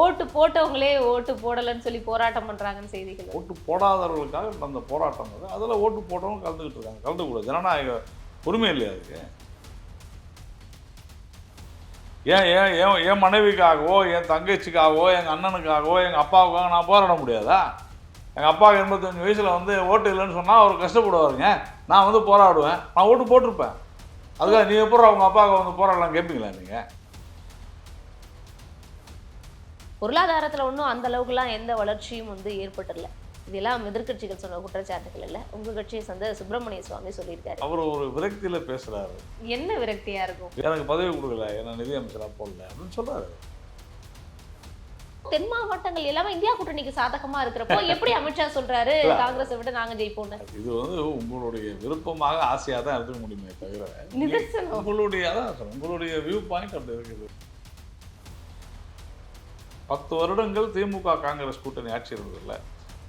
ஓட்டு போட்டவங்களே ஓட்டு போடலைன்னு சொல்லி போராட்டம் பண்ணுறாங்கன்னு செய்திகள். ஓட்டு போடாதவர்களுக்காக அந்த போராட்டம் அது. அதில் ஓட்டு போட்டவங்க கலந்துக்கிட்டு இருக்காங்க. கலந்துக்கூடாது. ஜனநாயக உரிமை இல்லையா அதுக்கு? ஏன் ஏன் ஏன் என் மனைவிக்காகவோ என் தங்கச்சிக்காகவோ எங்கள் அண்ணனுக்காகவோ எங்கள் அப்பாவுக்காக நான் போராட முடியாதா? எங்கள் அப்பாவுக்கு எண்பத்தஞ்சு வயசில் வந்து ஓட்டு இல்லைன்னு சொன்னால் அவர் கஷ்டப்படுவாருங்க. நான் வந்து போராடுவேன். நான் ஓட்டு போட்டிருப்பேன். அதுக்காக நீ எப்போ அவங்க அப்பாவுக்கு வந்து போராடலாம் கேட்பீங்களா நீங்கள் பொருளாதாரத்துல ஒன்றும் அந்த அளவுக்குலாம் எந்த வளர்ச்சியும் வந்து ஏற்பட்டுல இதெல்லாம் எதிர்க்கட்சிகள் சொன்ன குற்றச்சாட்டுகள் இல்ல. உங்க கட்சியை சேர்ந்த சுப்பிரமணிய சுவாமி சொல்லியிருக்காரு. அவர் ஒரு விரக்தியில் பேசுகிறாரு என்ன விரக்தியா இருக்கும்? எனக்கு பதவி கொடுக்கல என்ன நிதி அமைச்சராக போடல அப்படின்னு சொல்கிறாரு தென் மாவட்டங்கள் எல்லாமே இந்தியா கூட்டணிக்கு சாதகமா இருக்கிறப்போ எப்படி அமித்ஷா சொல்றாரு காங்கிரஸை விட நாங்க ஜெயிப்போம்னு? இது வந்து உங்களுடைய விருப்பமாக ஆசையாக தான் எடுத்துக்க முடியுமே தவிர நிதர்சனம். உங்களுடைய அதான் உங்களுடைய வியூ பாயிண்ட் அப்படி இருக்குது. பத்து வருடங்கள் திமுக காங்கிரஸ் கூட்டணி ஆட்சி இருந்ததில்ல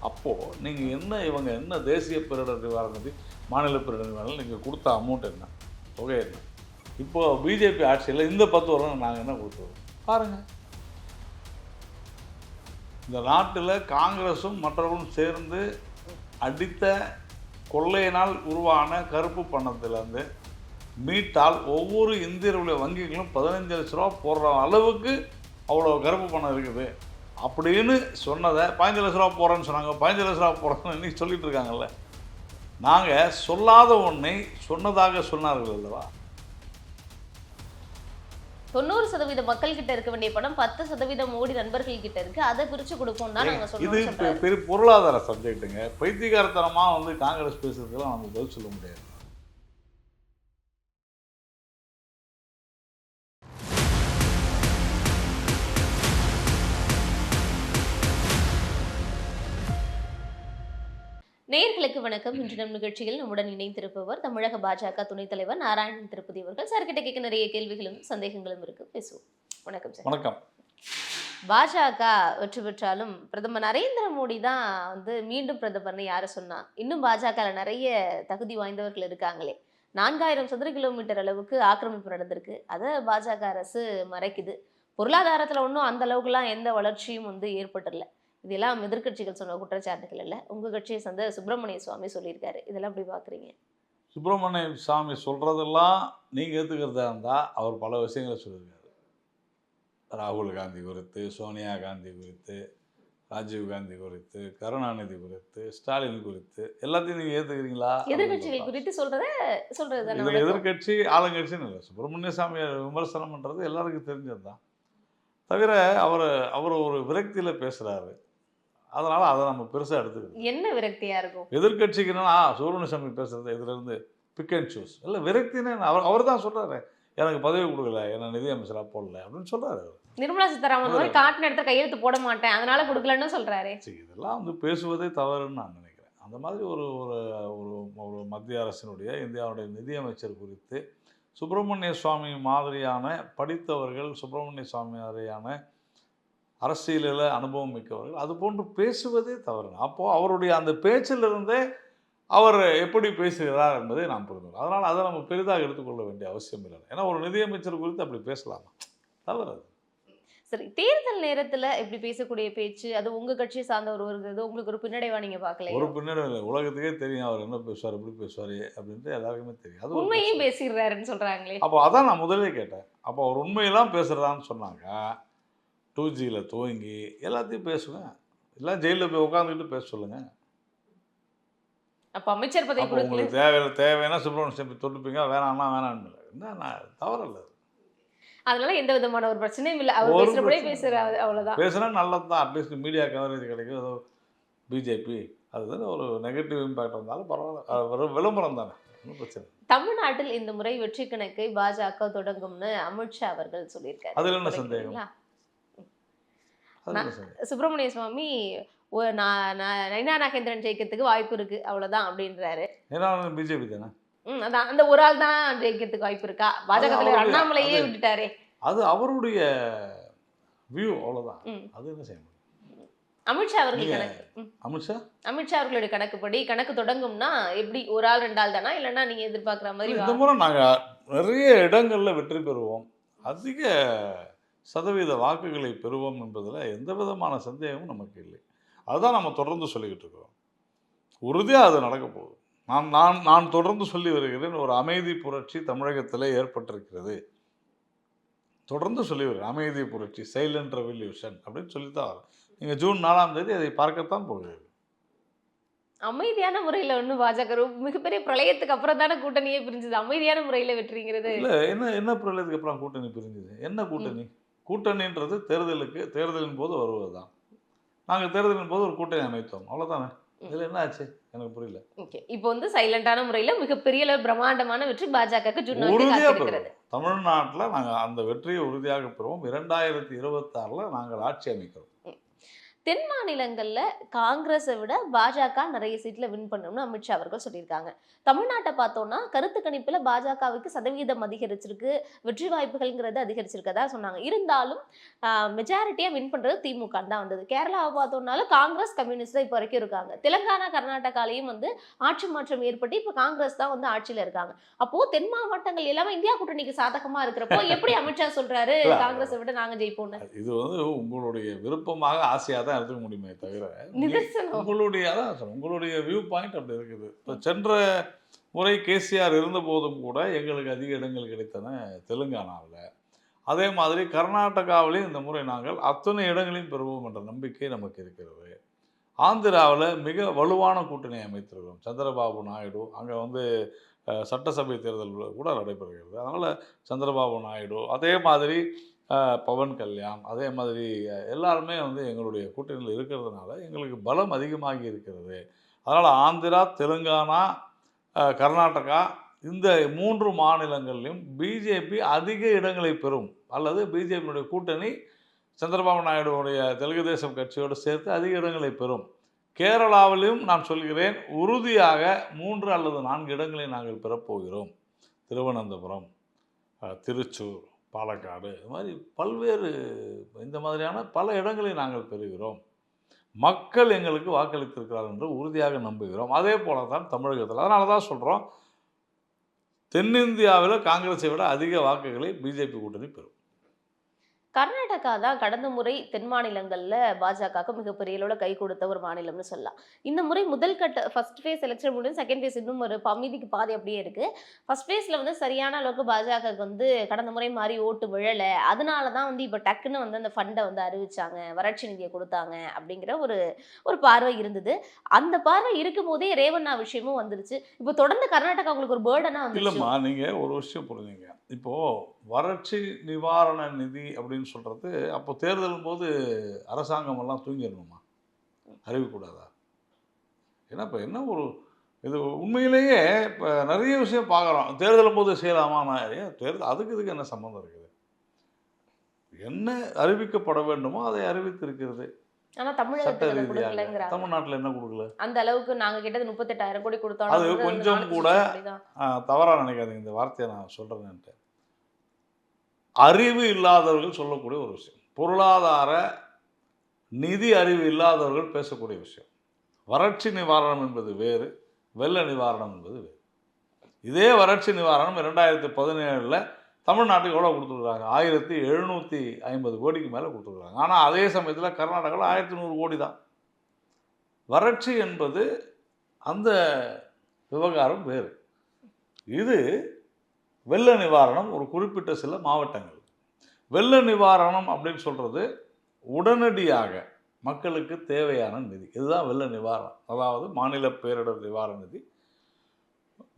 அப்போது நீங்கள் என்ன இவங்க என்ன தேசிய பேரிடர் நிவாரண நிதி மாநில பேரிடர் நிவாரணம் நீங்கள் கொடுத்த அமௌண்ட் என்ன? தொகை என்ன? இப்போது பிஜேபி ஆட்சியில் இந்த பத்து வருடம் நாங்கள் என்ன கொடுத்துருவோம் பாருங்கள் இந்த நாட்டில் காங்கிரஸும் மற்றவர்களும் சேர்ந்து அடித்த கொள்ளையினால் உருவான கருப்பு பணத்திலேருந்து மீட்டால் ஒவ்வொரு இந்தியர்களுடைய வங்கிகளும் பதினஞ்சு லட்ச ரூபா போடுற அளவுக்கு அவ்வளோ கருப்பு பணம் இருக்குது. அப்படின்னு சொன்னதை பதினஞ்சு லட்ச ரூபா போடுறேன்னு சொன்னாங்க. பதினஞ்சு லட்ச ரூபா போடுறேன்னு இன்னைக்கு சொல்லிட்டு இருக்காங்கல்ல. நாங்கள் சொல்லாத ஒன்றை சொன்னதாக சொன்னார்கள் அல்லவா? தொண்ணூறு சதவீத மக்கள் கிட்ட இருக்க வேண்டிய பணம் பத்து சதவீதம் மோடி நண்பர்கள் கிட்ட இருக்கு. அதை பிரிச்சு கொடுப்போம் தான் நாங்க இது சொல்றோம் பெ- பெரிய பொருளாதார சப்ஜெக்ட்டுங்க. பைத்தியகாரத்தனமாக வந்து காங்கிரஸ் பேசுறதுக்கெல்லாம் நம்ம பதில் சொல்ல முடியாது. நேயர்களுக்கு வணக்கம். இன்று நம் நிகழ்ச்சியில் நம்முடன் இணைந்திருப்பவர் தமிழக பாஜக துணைத் தலைவர் நாராயணன் திருப்பதி அவர்கள். சார் கிட்ட கேட்க நிறைய கேள்விகளும் சந்தேகங்களும் இருக்கு. பேசுவோம். வணக்கம் சார். வணக்கம். பாஜக வெற்றி பெற்றாலும் பிரதமர் நரேந்திர மோடி தான் வந்து மீண்டும் பிரதமர்னு யாரை சொன்னா? இன்னும் பாஜக நிறைய தகுதி வாய்ந்தவர்கள் இருக்காங்களே. நான்காயிரம் சதுர கிலோமீட்டர் அளவுக்கு ஆக்கிரமிப்பு நடந்திருக்கு. அதை பாஜக அரசு மறைக்குது. பொருளாதாரத்துல ஒன்றும் அந்த அளவுக்குலாம் எந்த வளர்ச்சியும் வந்து ஏற்பட்டுல இதெல்லாம் எதிர்க்கட்சிகள் சொன்ன குற்றச்சாட்டுகள் இல்லை. உங்க கட்சியை சேர்ந்த சுப்பிரமணிய சுவாமி சொல்லியிருக்காரு. இதெல்லாம் எப்படி பாக்குறீங்க? சுப்பிரமணிய சாமி சொல்கிறதெல்லாம் நீங்கள் ஏற்றுக்கிறதா இருந்தால் அவர் பல விஷயங்களை சொல்லியிருக்காரு. ராகுல் காந்தி குறித்து சோனியா காந்தி குறித்து ராஜீவ் காந்தி குறித்து கருணாநிதி குறித்து ஸ்டாலின் குறித்து எல்லாத்தையும் நீங்கள் ஏற்றுக்கிறீங்களா எதிர்க்கட்சிகள் குறித்து சொல்றத சொல்றது தானே இதில் வழக்கம். எதிர்க்கட்சி ஆளுங்கட்சின்னு இல்லை. சுப்பிரமணிய சாமியை விமர்சனம் பண்ணுறது எல்லாருக்கும் தெரிஞ்சது தான் தவிர அவர் அவர் ஒரு விரக்தியில் பேசுகிறாரு அதனால் அதை நம்ம பெருசாக எடுத்துக்கிறது என்ன விரக்தியா இருக்கும்? எதிர்கட்சிக்குன்னா ஆ சுப்பிரமணிய சாமி பேசுறது இதுலேருந்து பிக் அண்ட் சூஸ் இல்லை விரக்தின்னு அவர் அவர் தான் சொல்கிறாரு எனக்கு பதவி கொடுக்கல என்ன நிதி அமைச்சராக போடல அப்படின்னு சொல்கிறாரு நிர்மலா சீதாராமன் மாதிரி காட்டின இடத்துல கையெழுத்து போட மாட்டேன் அதனால கொடுக்கலன்னு சொல்றாரு. சரி இதெல்லாம் வந்து பேசுவதே தவறுன்னு நான் நினைக்கிறேன். அந்த மாதிரி ஒரு ஒரு ஒரு ஒரு மத்திய அரசினுடைய இந்தியாவுடைய நிதியமைச்சர் குறித்து சுப்பிரமணிய சுவாமி மாதிரியான படித்தவர்கள் சுப்பிரமணிய சுவாமி மாதிரியான அரசியலில் அனுபவம் மிக்கவர்கள். அது போன்று பேசுவதே தவறு. அப்போது அவருடைய அந்த பேச்சிலிருந்தே அவர் எப்படி பேசுகிறார் என்பதை நாம் புரிந்து அதனால் அதை நம்ம பெரிதாக எடுத்துக்கொள்ள வேண்டிய அவசியம் இல்லை. ஏன்னா ஒரு நிதியமைச்சர் குறித்து அப்படி பேசலாமா? தவறு அது. சரி தேர்தல் நேரத்துல இப்படி பேசக்கூடிய பேச்சு அது உங்க கட்சியை சார்ந்த ஒருவருக்கு உங்களுக்கு ஒரு பின்னடைவா நீங்க பாக்கலையா ஒரு பின்னாடி இல்லை. உலகத்துக்கே தெரியும் அவர் என்ன பேசுவார் எப்படி பேசுவார் அப்படின்ட்டு எல்லாருக்குமே தெரியும். அது ஒரு உண்மையே பிரச்சனை. பேசிடுறாருன்னு சொல்றாங்களே. அப்போ அதான் நான் முதல்ல கேட்டேன். அப்போ அவர் உண்மையெல்லாம் பேசுகிறதான்னு சொன்னாங்க. டூ ஜியில் துவங்கி எல்லாத்தையும் பேசுவேன். எல்லாம் ஜெயிலில் போய் உட்காந்துக்கிட்டு பேச சொல்லுங்க. அப்ப அமைச்சர் பதவி உங்களுக்கு தேவை தேவைன்னா சுப்பிரமணிய சாமி தொட்டுப்பீங்க. வேணாம்னா வேணான்னு என்ன நான் தவறில்ல. அதனால எந்த விதமான ஒரு பிரச்சனையும் இல்ல. அவர் பிரச்சனை பேசுறாரு. அவ்வளவுதான். பேசுனா நல்லது தான் அட்லீஸ்ட் மீடியா கவரேஜ் கிடைக்கும். ஏதோ பிஜேபி. அதுதான் ஒரு நெகட்டிவ் இம்பேக்ட் இருந்தாலும் பரவாயில்ல. வெறும் விளம்பரம் தானே. ஒன்றும் பிரச்சனை. தமிழ்நாட்டில் இந்த முறை வெற்றி கணக்கை பாஜக தொடங்கும்னு அமித்ஷா அவர்கள் சொல்லியிருக்காரு. அதுல என்ன சந்தேகம்? சரிங்களா? அது என்ன சரி சுப்பிரமணிய சுவாமி நான் நாகேந்திரன் ஜெயிக்கிறதுக்கு வாய்ப்பு இருக்கு அவ்வளவுதான் அப்படின்றாரு. பிஜேபி தானே? ம், அதான் அந்த ஒரு ஆள் தான் ஜெயிக்கிறதுக்கு வாய்ப்பு இருக்கா? பாஜக அண்ணாமலையே விட்டுட்டாரே. அது அவருடைய வியூ அவ்வளோதான். அது என்ன செய்ய முடியும்? அமித்ஷா அவர்கள் கணக்கு. அமித்ஷா? அமித்ஷா அவர்களுடைய கணக்குப்படி கணக்கு தொடங்கும்னா எப்படி ஒரு ஆள் ரெண்டு ஆள் தானா? இல்லைன்னா நீங்க எதிர்பார்க்குற மாதிரி இந்த முறை நாங்கள் நிறைய இடங்களில் வெற்றி பெறுவோம். அதிக சதவீத வாக்குகளை பெறுவோம் என்பதில் எந்த விதமான சந்தேகமும் நமக்கு இல்லை. அதுதான் நம்ம தொடர்ந்து சொல்லிக்கிட்டு இருக்கிறோம். உறுதியாக அது நடக்க போகுது. நான் நான் நான் தொடர்ந்து சொல்லி வருகிறேன் ஒரு அமைதி புரட்சி தமிழகத்தில் ஏற்பட்டிருக்கிறது. தொடர்ந்து சொல்லி வருகிறேன் அமைதி புரட்சி சைலண்ட் ரெவல்யூஷன் அப்படின்னு சொல்லித்தான் வரும். நீங்கள் ஜூன் நாலாம் தேதி அதை பார்க்கத்தான் போகிறீர்கள். அமைதியான முறையில ஒன்றும் பாஜக மிகப்பெரிய பிரளயத்துக்கு அப்புறம் தானே கூட்டணியே பிரிஞ்சது. அமைதியான முறையில வெற்றிங்கிறது இல்லை என்ன என்ன பிரளயத்துக்கு அப்புறம் கூட்டணி பிரிஞ்சுது? என்ன கூட்டணி? கூட்டணின்றது தேர்தலுக்கு தேர்தலின் போது வருவது தான் நாங்கள் தேர்தலின் போது ஒரு கூட்டணி அமைத்தோம். அவ்வளோதானே இதில் என்ன ஆச்சு? எனக்கு புரியல. ஓகே. இப்போ வந்து சைலண்டான முறையில மிகப்பெரிய அளவு பிரம்மாண்டமான வெற்றி பாஜகவுக்கு உறுதியாக பெறுவோம். தமிழ்நாட்டில் நாங்கள் அந்த வெற்றியை உறுதியாக பெறுவோம். இரண்டாயிரத்தி இருபத்தாறில் நாங்கள் ஆட்சி அமைக்கிறோம். தென் மாநிலங்கள்ல காங்கிரஸை விட பாஜக நிறைய சீட்ல வின் பண்ணணும்னு அமித்ஷா அவர்கள் சொல்லியிருக்காங்க. தமிழ்நாட்டை பார்த்தோம்னா கருத்து கணிப்புல பாஜகவுக்கு சதவீதம் அதிகரிச்சிருக்கு வெற்றி வாய்ப்புகள்ங்கிறது அதிகரிச்சிருக்கதா சொன்னாங்க. இருந்தாலும் மெஜாரிட்டியா வின் பண்றது திமுக தான் வந்தது. கேரளாவை பார்த்தோம்னாலும் காங்கிரஸ் கம்யூனிஸ்ட் இப்போ வரைக்கும் இருக்காங்க. தெலுங்கானா கர்நாடகாலையும் வந்து ஆட்சி மாற்றம் ஏற்பட்டு இப்போ காங்கிரஸ் தான் வந்து ஆட்சியில இருக்காங்க. அப்போ தென் மாவட்டங்கள் எல்லாமே இந்தியா கூட்டணிக்கு சாதகமா இருக்கிறப்போ எப்படி அமித்ஷா சொல்றாரு இல்ல, காங்கிரஸை விட நாங்க ஜெயிப்போம்னு? இது வந்து உங்களுடைய விருப்பமாக ஆசையாக தான் எடுத்துக்க முடியுமே தவிர உங்களுடைய அதான் உங்களுடைய வியூ பாயிண்ட் அப்படி இருக்குது. இப்போ சென்ற முறை கேசிஆர் இருந்த போதும் கூட எங்களுக்கு அதிக இடங்கள் கிடைத்தன தெலுங்கானாவில். அதே மாதிரி கர்நாடகாவிலையும் இந்த முறை நாங்கள் அத்தனை இடங்களையும் பெறுவோம் என்ற நம்பிக்கை நமக்கு இருக்கிறது. ஆந்திராவில் மிக வலுவான கூட்டணி அமைத்திருக்கிறோம். சந்திரபாபு நாயுடு அங்கே வந்து சட்டசபை தேர்தல் கூட நடைபெறுகிறது. அதனால் சந்திரபாபு நாயுடு அதே மாதிரி பவன் கல்யாண் அதே மாதிரி எல்லாருமே வந்து எங்களுடைய கூட்டணியில் இருக்கிறதுனால எங்களுக்கு பலம் அதிகமாகி இருக்கிறது. அதனால் ஆந்திரா தெலுங்கானா கர்நாடகா இந்த மூன்று மாநிலங்களிலும் பிஜேபி அதிக இடங்களை பெறும். அல்லது பிஜேபியுடைய கூட்டணி சந்திரபாபு நாயுடுவுடைய தெலுங்கு தேசம் கட்சியோடு சேர்த்து அதிக இடங்களை பெறும். கேரளாவிலும் நான் சொல்கிறேன் உறுதியாக மூன்று அல்லது நான்கு இடங்களை நாங்கள் பெறப்போகிறோம். திருவனந்தபுரம் திருச்சூர். பாலக்காடு. இது மாதிரி பல்வேறு இந்த மாதிரியான பல இடங்களை நாங்கள் பெறுகிறோம். மக்கள் எங்களுக்கு வாக்களித்திருக்கிறார்கள் என்று உறுதியாக நம்புகிறோம். அதே போல தான் தமிழகத்தில். அதனால தான் சொல்கிறோம் தென்னிந்தியாவில் காங்கிரஸை விட அதிக வாக்குகளை பிஜேபி கூட்டணி பெறும். கர்நாடகா தான் கடந்த முறை தென் மாநிலங்கள்ல பாஜகவுக்கு மிகப்பெரிய அளவுல கை கொடுத்த ஒரு மாநிலம்னு சொல்லலாம். இந்த முறை முதல் கட்ட ஃபர்ஸ்ட் ஃபேஸ் எலெக்ஷன் முடிஞ்சு செகண்ட் ஃபேஸ் இன்னும் ஒரு பமீதிக்கு பாதி அப்படியே இருக்கு. ஃபர்ஸ்ட் ஃபேஸ்ல வந்து சரியான அளவுக்கு பாஜகவுக்கு வந்து கடந்த முறை மாதிரி ஓட்டு விழல. அதனால தான் வந்து இப்போ டக்குன்னு வந்து அந்த ஃபண்டை வந்து அறிவிச்சாங்க. வறட்சி நிதியை கொடுத்தாங்க அப்படிங்கிற ஒரு ஒரு பார்வை இருந்தது. அந்த பார்வை இருக்கும் போதே ரேவண்ணா விஷயமும் வந்துருச்சு. இப்போ தொடர்ந்து கர்நாடகா உங்களுக்கு ஒரு பேர்டனா வந்துருச்சு இல்லைம்மா நீங்கள் ஒரு விஷயம் புரிஞ்சுங்க. இப்போது வறட்சி நிவாரண நிதி அப்படின்னு சொல்கிறது அப்போ தேர்தலும் போது அரசாங்கமெல்லாம் தூங்கிடணுமா? அறிவிக்கூடாதா ஏன்னா இப்போ என்ன ஒரு இது உண்மையிலேயே இப்போ நிறைய விஷயம் பார்க்குறோம். தேர்தலும் போது செய்யலாமா? நான் தேர்தல் அதுக்கு இதுக்கு என்ன சம்மந்தம் இருக்குது? என்ன அறிவிக்கப்பட வேண்டுமோ அதை அறிவித்திருக்கிறது. ஆனா ரீதியாக. கொடுக்கலங்கிறாங்க. தமிழ்நாட்டில் என்ன கொடுக்கல? அந்த அளவுக்கு நாங்க கேட்டது முப்பத்தெட்டாயிரம் கோடி கொடுத்தோம் அது கொஞ்சம் கூட. தவறாக நினைக்காதீங்க. இந்த வார்த்தையை நான் சொல்கிறேன்ட்டு அறிவு இல்லாதவர்கள் சொல்லக்கூடிய ஒரு விஷயம். பொருளாதார நிதி அறிவு இல்லாதவர்கள் பேசக்கூடிய விஷயம். வறட்சி நிவாரணம் என்பது வேறு வெள்ள நிவாரணம் என்பது வேறு. இதே வறட்சி நிவாரணம் இரண்டாயிரத்தி பதினேழில் தமிழ்நாட்டுக்கு எவ்வளோ கொடுத்துருக்குறாங்க? ஆயிரத்தி எழுநூற்றி ஐம்பது கோடிக்கு மேலே கொடுத்துருக்குறாங்க. ஆனால் அதே சமயத்தில் கர்நாடகாவில் ஆயிரத்தி நூறு கோடி தான். வறட்சி என்பது அந்த விவகாரம் வேறு. இது வெள்ள நிவாரணம் ஒரு குறிப்பிட்ட சில மாவட்டங்கள். வெள்ள நிவாரணம் அப்படின்னு சொல்கிறது உடனடியாக மக்களுக்கு தேவையான நிதி. இதுதான் வெள்ள நிவாரணம். அதாவது மாநில பேரிடர் நிவாரண நிதி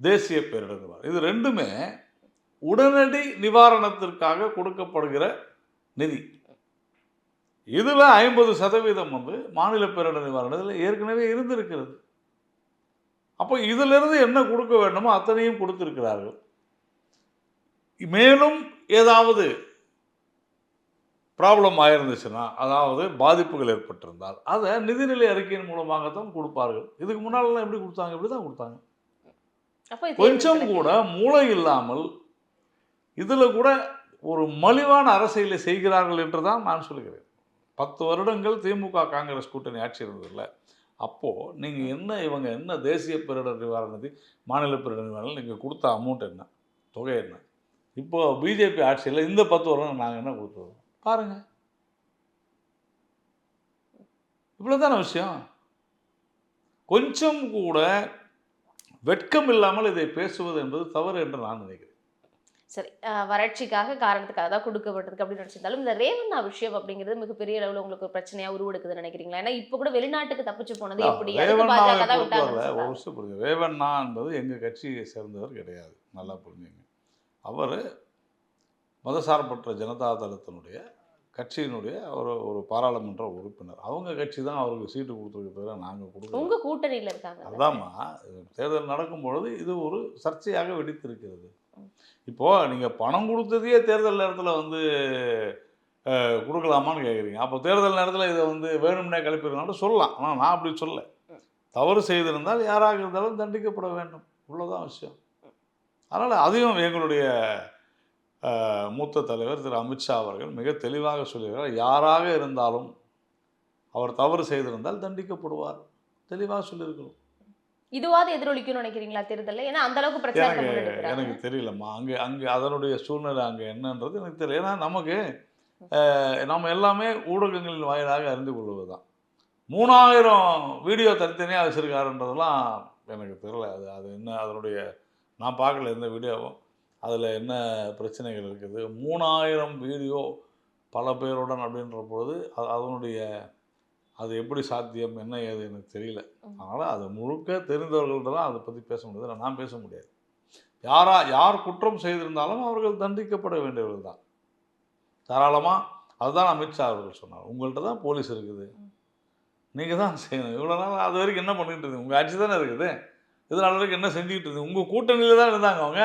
தேசிய பேரிடர் நிவாரணம். இது ரெண்டுமே உடனடி நிவாரணத்திற்காக கொடுக்கப்படுகிற நிதி. இதில் ஐம்பது சதவீதம் வந்து மாநில பேரிடர் நிவாரணத்தில் ஏற்கனவே இருந்திருக்கிறது. அப்போ இதிலிருந்து என்ன கொடுக்க வேண்டுமோ அத்தனையும் கொடுத்திருக்கிறார்கள். மேலும் ஏதாவது ப்ராப்ளம் ஆயிருந்துச்சுன்னா அதாவது பாதிப்புகள் ஏற்பட்டிருந்தால் அதை நிதிநிலை அறிக்கையின் மூலமாகத்தான் கொடுப்பார்கள். இதுக்கு முன்னாலெல்லாம் எப்படி கொடுத்தாங்க? இப்படி தான் கொடுத்தாங்க கொஞ்சம் கூட மூளை இல்லாமல் இதில் கூட ஒரு மலிவான அரசியலை செய்கிறார்கள் என்று தான் நான் சொல்கிறேன். பத்து வருடங்கள் திமுக காங்கிரஸ் கூட்டணி ஆட்சி இருந்ததில்ல அப்போது நீங்கள் என்ன இவங்க என்ன தேசிய பேரிடர் நிவாரண நிதி மாநில பேரிடர் நிவாரணம் நீங்கள் கொடுத்த அமௌண்ட் என்ன தொகை என்ன? இப்போது பிஜேபி ஆட்சியில் இந்த பத்து வருடம் நாங்கள் என்ன கொடுத்துருவோம் பாருங்கள் இவ்வளோ தானே விஷயம்? கொஞ்சம் கூட வெட்கம் இல்லாமல் இதை பேசுவது என்பது தவறு என்று நான் நினைக்கிறேன். சரி வறட்சிக்காக காரணத்துக்காக தான் கொடுக்கப்பட்டிருக்கு அப்படின்னு நினைச்சிருந்தாலும் இந்த ரேவண்ணா விஷயம் அப்படிங்கிறது மிகப்பெரிய அளவுல உங்களுக்கு ஒரு பிரச்சனையா உருவெடுக்குதுன்னு நினைக்கிறீங்களா? ஏன்னா இப்ப கூட வெளிநாட்டுக்கு தப்பிச்சு போனது எப்படி. விஷயம் புரியுது. ரேவண்ணா என்பது எங்கள் கட்சியை சேர்ந்தவர் கிடையாது. நல்லா புரிஞ்சுங்க. அவர் மதசார்பற்ற ஜனதா தளத்தினுடைய கட்சியினுடைய ஒரு ஒரு பாராளுமன்ற உறுப்பினர். அவங்க கட்சி தான் அவருக்கு சீட்டு கொடுத்துருக்க தவிர நாங்கள் கொடுக்கல. உங்க கூட்டணியில இருக்காங்க. அதாம்மா தேர்தல் நடக்கும் பொழுது இது ஒரு சர்ச்சையாக வெடித்திருக்கிறது. இப்போது நீங்கள் பணம் கொடுத்ததையே தேர்தல் நேரத்தில் வந்து கொடுக்கலாமான்னு கேட்குறீங்க அப்போ தேர்தல் நேரத்தில் இதை வந்து வேணும்னே கழிப்பிருக்கணும் சொல்லலாம். ஆனால் நான் அப்படி சொல்ல தவறு செய்திருந்தால் யாராக இருந்தாலும் தண்டிக்கப்பட வேண்டும். இவ்வளோதான் விஷயம். அதனால் அதையும் எங்களுடைய மூத்த தலைவர் திரு. அமித்ஷா அவர்கள் மிக தெளிவாக சொல்லியிருக்கிறார். யாராக இருந்தாலும் அவர் தவறு செய்திருந்தால் தண்டிக்கப்படுவார். தெளிவாக சொல்லியிருக்கிறோம் இதுவாது எதிரொலிக்கும்னு நினைக்கிறீங்களா தேர்தல்ல? ஏன்னா அந்த அளவுக்கு பிரச்சாரத்தை எனக்கு தெரியலம்மா. அங்கே அங்கே அதனுடைய சூழ்நிலை அங்கே என்னன்றது எனக்கு தெரியல. ஏன்னா நமக்கு நம்ம எல்லாமே ஊடகங்களின் வாயிலாக அறிந்து கொள்வது தான் மூணாயிரம் வீடியோ தனித்தனியாக வச்சுருக்காருன்றதெல்லாம் எனக்கு தெரியல. அது அது என்ன அதனுடைய நான் பார்க்கல எந்த வீடியோவும். அதில் என்ன பிரச்சனைகள் இருக்குது? மூணாயிரம் வீடியோ பல பேருடன் அப்படின்ற பொழுது அது அதனுடைய அது எப்படி சாத்தியம் என்ன ஏது எனக்கு தெரியல. அதனால் அது முழுக்க தெரிந்தவர்கள்ட்ட தான் அதை பற்றி பேச முடியாது. நான் பேச முடியாது. யாரா யார் குற்றம் செய்திருந்தாலும் அவர்கள் தண்டிக்கப்பட வேண்டியவர்கள் தான். தாராளமாக அதுதான் அமித்ஷா அவர்கள் சொன்னார். உங்கள்கிட்ட தான் போலீஸ் இருக்குது. நீங்கள் தான் செய்யணும். இவ்வளோ நாள் அது வரைக்கும் என்ன பண்ணிட்டு இருந்தீங்க? உங்கள் ஆட்சி தானே இருக்குது. இதனால வரைக்கும் என்ன செஞ்சுக்கிட்டு இருந்தீங்க? உங்கள் கூட்டணியில் தான் இருந்தாங்க அவங்க.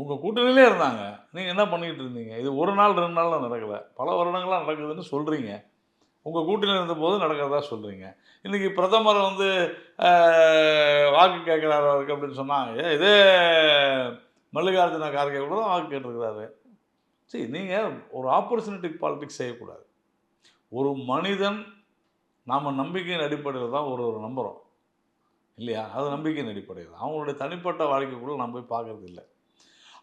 உங்கள் கூட்டணியிலே இருந்தாங்க. நீங்கள் என்ன பண்ணிக்கிட்டு இருந்தீங்க? இது ஒரு நாள் ரெண்டு நாள்லாம் நடக்கலை. பல வருடங்களாக நடக்குதுன்னு சொல்கிறீங்க உங்கள் கூட்டணியில் இருந்தபோது நடக்கிறதா சொல்கிறீங்க இன்றைக்கி பிரதமர் வந்து வாக்கு கேட்குறாரு அவருக்கு அப்படின்னு சொன்னாங்க. இதே மல்லிகார்ஜுன கார்கே கூட தான் வாக்கு கேட்டிருக்கிறாரு. சரி நீங்கள் ஒரு ஆப்பர்ச்சுனிட்டி பாலிட்டிக்ஸ் செய்யக்கூடாது. ஒரு மனிதன் நாம் நம்பிக்கையின் அடிப்படையில் தான் ஒரு ஒரு நம்புகிறோம் இல்லையா? அது நம்பிக்கையின் அடிப்படையில் அவங்களுடைய தனிப்பட்ட வாழ்க்கைக்குள்ள நம்ம போய் பார்க்கறது இல்லை.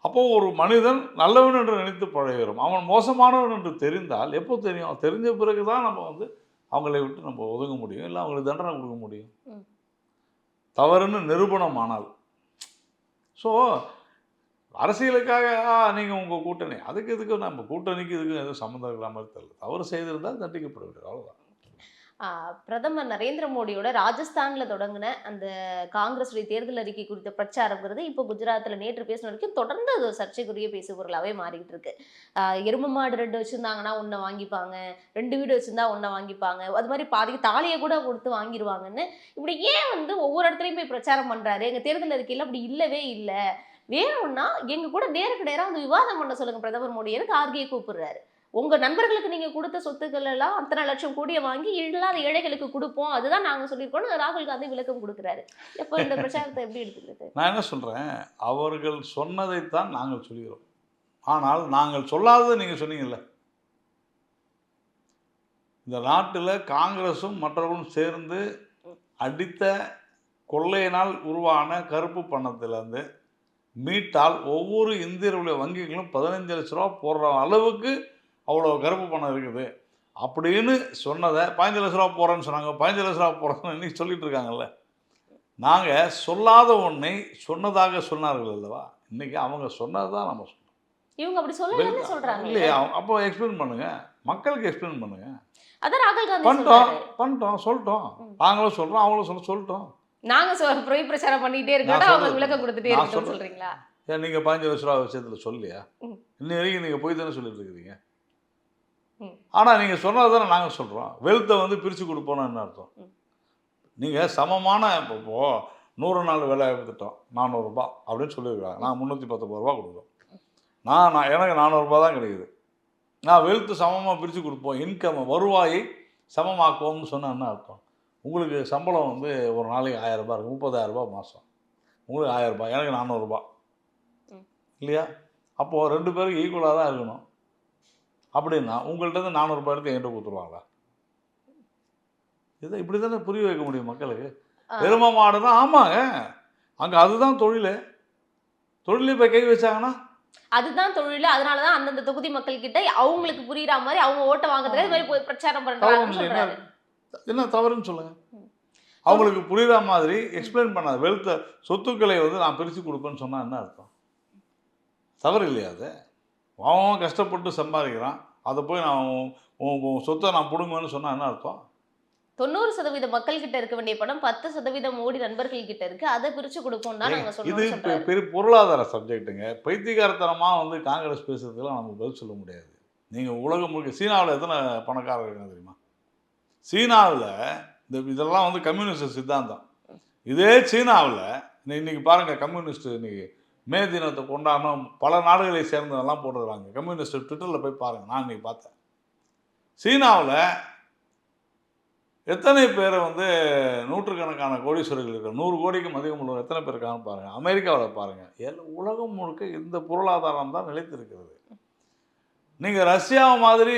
அப்போ ஒரு மனிதன் நல்லவன் என்று நினைத்து பழகிறோம். அவன் மோசமானவன் என்று தெரிந்தால் எப்போ தெரியும்? தெரிஞ்ச பிறகு தான் நம்ம வந்து அவங்களை விட்டு நம்ம ஒதுங்க முடியும். இல்லை அவங்களுக்கு தண்டனை கொடுக்க முடியும். தவறுன்னு நிரூபணம் ஆனால் ஸோ அரசியலுக்காக நீங்கள் உங்கள் கூட்டணி. அதுக்கு இதுக்கு நம்ம கூட்டணிக்கு இதுக்கு எதுவும் சம்மந்தம் இல்லாமல் தெரியல தவறு செய்திருந்தால் தண்டிக்கப்பட வேண்டும் அவ்வளோதான் பிரதமர் நரேந்திர மோடியோட ராஜஸ்தான்ல தொடங்கின அந்த காங்கிரஸ் தேர்தல் அறிக்கை குறித்த பிரச்சாரங்கிறது இப்போ குஜராத்ல நேற்று பேசின வரைக்கும் தொடர்ந்து அது ஒரு சர்ச்சைக்குரிய பேசு பொருளாவே மாறிக்கிட்டு இருக்கு. ஆஹ் எருமை மாடு ரெண்டு வச்சிருந்தாங்கன்னா ஒன்றை வாங்கிப்பாங்க ரெண்டு வீடு வச்சிருந்தா ஒன்றை வாங்கிப்பாங்க அது மாதிரி பாதிக்கு தாலியை கூட கொடுத்து வாங்கிடுவாங்கன்னு இப்படி ஏன் வந்து ஒவ்வொரு இடத்துலையும் போய் பிரச்சாரம் பண்றாரு? எங்க தேர்தல் அறிக்கையில அப்படி இல்லவே இல்லை. வேணும்னா எங்க கூட நேருக்கு நேராக வந்து விவாதம் பண்ண சொல்லுங்க பிரதமர் மோடி எனக்கு ஆர்கே கூப்பிடுறாரு? உங்க நண்பர்களுக்கு நீங்க கொடுத்த சொத்துக்கள் எல்லாம் அத்தனை லட்சம் கோடியை வாங்கி இல்லாத ஏழைகளுக்கு கொடுப்போம். அதுதான் நாங்க சொல்லியிருக்கோம் ராகுல் காந்தி விளக்கம் கொடுக்குறாரு. எப்போ இந்த பிரச்சாரத்தை எப்படி எடுத்துக்கிறது? நான் என்ன சொல்கிறேன் அவர்கள் சொன்னதைத்தான் நாங்கள் சொல்கிறோம். ஆனால் நாங்கள் சொல்லாததை நீங்கள் சொன்னீங்கல்ல? இந்த நாட்டில் காங்கிரஸும் மற்றவர்களும் சேர்ந்து அடித்த கொள்ளையினால் உருவான கருப்பு பணத்திலேருந்து மீட்டால் ஒவ்வொரு இந்தியருடைய வங்கிகளும் பதினஞ்சு லட்ச ரூபா போடுற அளவுக்கு அவ்வளோ கருப்பு பணம் இருக்குது. அப்படின்னு சொன்னதை பதினஞ்சு லட்ச ரூபா போடுறேன்னு சொன்னாங்க. பதினஞ்சு லட்ச ரூபா போடுறேன்னு இன்னைக்கு சொல்லிட்டு இருக்காங்கல்ல. நாங்கள் சொல்லாத ஒன்றை சொன்னதாக சொன்னார்கள் அல்லவா? இன்னைக்கு அவங்க சொன்னது தான் நம்ம சொன்னோம். இவங்க அப்படி சொல்லலன்னு சொல்றாங்க. இல்லையா அப்போ எக்ஸ்பிளைன் பண்ணுங்க. மக்களுக்கு எக்ஸ்பிளைன் பண்ணுங்க. அதான் ராகுல் காந்தி பண்ணிட்டோம் பண்ணிட்டோம் சொல்லிட்டோம். நாங்களும் சொல்கிறோம் அவங்களும் சொல்ல சொல்லிட்டோம். நாங்க சொ- பொய் பிரச்சாரம் பண்ணிட்டே இருக்கோம். அவங்க விளக்கம் கொடுத்துட்டே இருக்கோம் ஏன் நீங்கள் பதினஞ்சு லட்ச ரூபா விஷயத்தில் சொல்லியா? ம். இன்ன வரைக்கும் நீங்கள் போய் தானே சொல்லிட்டு இருக்கிறீங்க. ஆனால் நீங்கள் சொன்னது தானே நாங்கள் சொல்கிறோம் வெல்த்தை வந்து பிரித்து கொடுப்போம்னு என்ன அர்த்தம். நீங்கள் சமமான இப்போ நூறு நாள் வேலை திட்டம் நானூறுரூபா அப்படின்னு சொல்லியிருக்காங்க. நான் முந்நூற்றி பத்தொம்பது ரூபா கொடுக்குறோம். நான் நான் எனக்கு நானூறுரூபா தான் கிடைக்குது. நான் வெல்த்து சமமாக பிரித்து கொடுப்போம் இன்கம் வருவாயை சமமாக்குவோம்னு சொன்னா என்ன அர்த்தம்? உங்களுக்கு சம்பளம் வந்து ஒரு நாளைக்கு ஆயிரம் ரூபாய் இருக்குது முப்பதாயிரம் ரூபாய் மாதம் உங்களுக்கு ஆயிரம் ரூபாய் எனக்கு நானூறுரூபா. இல்லையா? அப்போது ரெண்டு பேரும் ஈக்குவலாக தான் இருக்கணும். அப்படின்னா உங்கள்கிட்ட நானூறுரூபா எடுத்து என்கிட்ட கொடுத்துருவாங்களா? இதை இப்படி தானே புரிய வைக்க முடியும் மக்களுக்கு. எரும தான் ஆமாங்க. அங்கே அதுதான் தொழில். தொழில் இப்போ கை வச்சாங்கன்னா? அதுதான் தொழில். அதனாலதான் அந்தந்த தொகுதி மக்கள் கிட்ட அவங்களுக்கு புரியுற மாதிரி அவங்க ஓட்ட வாங்குறதுக்கு இது மாதிரி பிரச்சாரம் சொல்றாரு. என்ன தவறுன்னு சொல்லுங்க. அவங்களுக்கு புரியுற மாதிரி எக்ஸ்பிளைன் பண்ணாது. வெல்த்த சொத்துக்களை வந்து நான் பிரித்து கொடுப்பேன்னு சொன்னா என்ன அர்த்தம்? தவறு இல்லையா அது? அவன் கஷ்டப்பட்டு சம்பாதிக்கிறான். அதை போய் நான் உன் சொத்தை நான் பிடுங்குவேன்னு சொன்னா என்ன அர்த்தம்? தொண்ணூறு சதவீத மக்கள் கிட்ட இருக்க வேண்டிய பணம் பத்து சதவீதம் மோடி நண்பர்கள் கிட்ட இருக்கு. அதை பிரிச்சு கொடுப்போம் தான் நாங்க இது பெரிய பொருளாதார சப்ஜெக்ட்டுங்க பைத்தியகாரத்தனமாக வந்து காங்கிரஸ் பேசுறதுக்கெல்லாம் நமக்கு பதில் சொல்ல முடியாது. நீங்கள் உலகம் முழுக்க சீனாவில் எத்தனை பணக்காரர் இருக்காங்க தெரியுமா? சீனாவில் இந்த இதெல்லாம் வந்து கம்யூனிஸ்ட் சித்தாந்தம். இதே சீனாவில் இன்னைக்கு பாருங்க கம்யூனிஸ்ட் இன்னைக்கு மே தினத்தை கொண்டாடணும் பல நாடுகளை சேர்ந்ததெல்லாம் போட்டுருக்காங்க கம்யூனிஸ்ட் ட்விட்டரில் போய் பாருங்கள் நான் இன்றைக்கி பார்த்தேன். சீனாவில் எத்தனை பேர் வந்து நூற்றுக்கணக்கான கோடீஸ்வரர்கள் இருக்க நூறு கோடிக்கும் அதிகம் உள்ள எத்தனை பேர் இருக்காங்கன்னு பாருங்கள் அமெரிக்காவில் பாருங்கள் எல்லா உலகம் முழுக்க இந்த பொருளாதாரம் தான் நிலைத்திருக்கிறது. நீங்கள் ரஷ்யா மாதிரி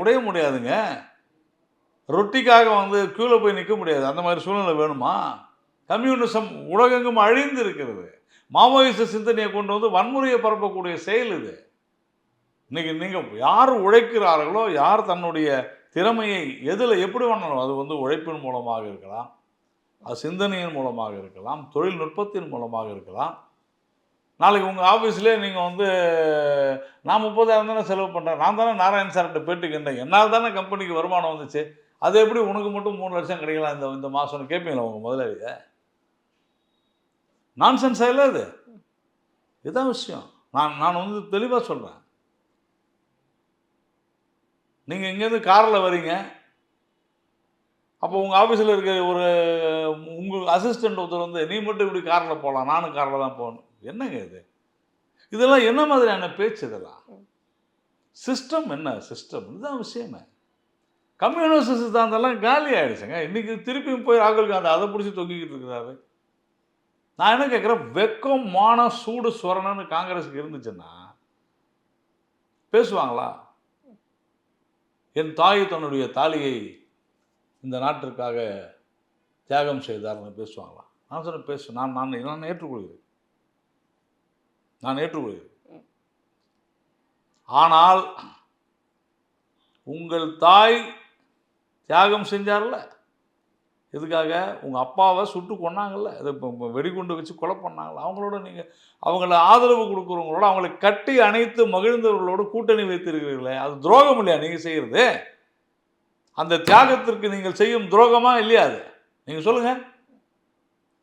உடைய முடியாதுங்க. ரொட்டிக்காக வந்து க்யூவில் போய் நிற்க முடியாது. அந்த மாதிரி சூழ்நிலை வேணுமா? கம்யூனிசம் உலகெங்கும் அழிந்து இருக்கிறது மாவோயிச சிந்தனையை கொண்டு வந்து வன்முறையை பரப்பக்கூடிய செயல் இது. இன்னைக்கு நீங்கள் யார் உழைக்கிறார்களோ யார் தன்னுடைய திறமையை எதில் எப்படி பண்ணணும் அது வந்து உழைப்பின் மூலமாக இருக்கலாம் அது சிந்தனையின் மூலமாக இருக்கலாம் தொழில்நுட்பத்தின் மூலமாக இருக்கலாம். நாளைக்கு உங்கள் ஆஃபீஸ்லேயே நீங்கள் வந்து நான் முப்பதாயிரம் தானே செலவு பண்ணுறேன் நான் தானே நாராயண் சார்கிட்ட போயிட்டு கண்டேன் என்னால் தானே கம்பெனிக்கு வருமானம் வந்துச்சு அது எப்படி உனக்கு மட்டும் மூணு லட்சம் கிடைக்கலாம் இந்த இந்த மாதம்னு கேட்பீங்களா உங்கள் முதலாளிய? நான்சென்ஸ் இல்லை இது இதுதான் விஷயம். நான் நான் வந்து தெளிவாக சொல்கிறேன் நீங்கள் இங்கேருந்து காரில் வரீங்க. அப்போ உங்கள் ஆஃபீஸில் இருக்கிற ஒரு உங்கள் அசிஸ்டண்ட் ஒருத்தர் வந்து நீ மட்டும் இப்படி காரில் போகலாம் நானும் காரில் தான் போகணும். என்னங்க இது? இதெல்லாம் என்ன மாதிரியான பேச்சு இதெல்லாம்? சிஸ்டம் என்ன? சிஸ்டம் இதுதான் விஷயமே. கம்யூனிஸ்ட் சித்தாந்தெல்லாம் காலி ஆகிடுச்சுங்க இன்றைக்கி திருப்பியும் போய் ராகுல் காந்தி அதை பிடிச்சி தொங்கிக்கிட்டு இருக்கிறாரு. நான் என்ன கேட்குறேன் வெக்கம் மான சூடு சுரணன்னு காங்கிரஸுக்கு இருந்துச்சுன்னா பேசுவாங்களா? என் தாய் தன்னுடைய தாலியை இந்த நாட்டிற்காக தியாகம் செய்தார்னு பேசுவாங்களா? நான் சொன்ன பேசு. நான் நான் நான் ஏற்றுக்கொள்கிறேன். நான் ஏற்றுக்கொள்கிறேன். ஆனால் உங்கள் தாய் தியாகம் செஞ்சார்ல? எதுக்காக? உங்கள் அப்பாவை சுட்டு கொன்னாங்கல்ல. இதை இப்போ வெடிகுண்டு வச்சு கொலை பண்ணாங்கல்ல. அவங்களோட நீங்கள் அவங்கள ஆதரவு கொடுக்குறவங்களோட அவங்களை கட்டி அணைத்து மகிழ்ந்தவர்களோடு கூட்டணி வைத்திருக்கிறீர்களே அது துரோகம் இல்லையா நீங்கள் செய்கிறது அந்த தியாகத்திற்கு நீங்கள் செய்யும் துரோகமா இல்லையா அது? நீங்கள் சொல்லுங்கள்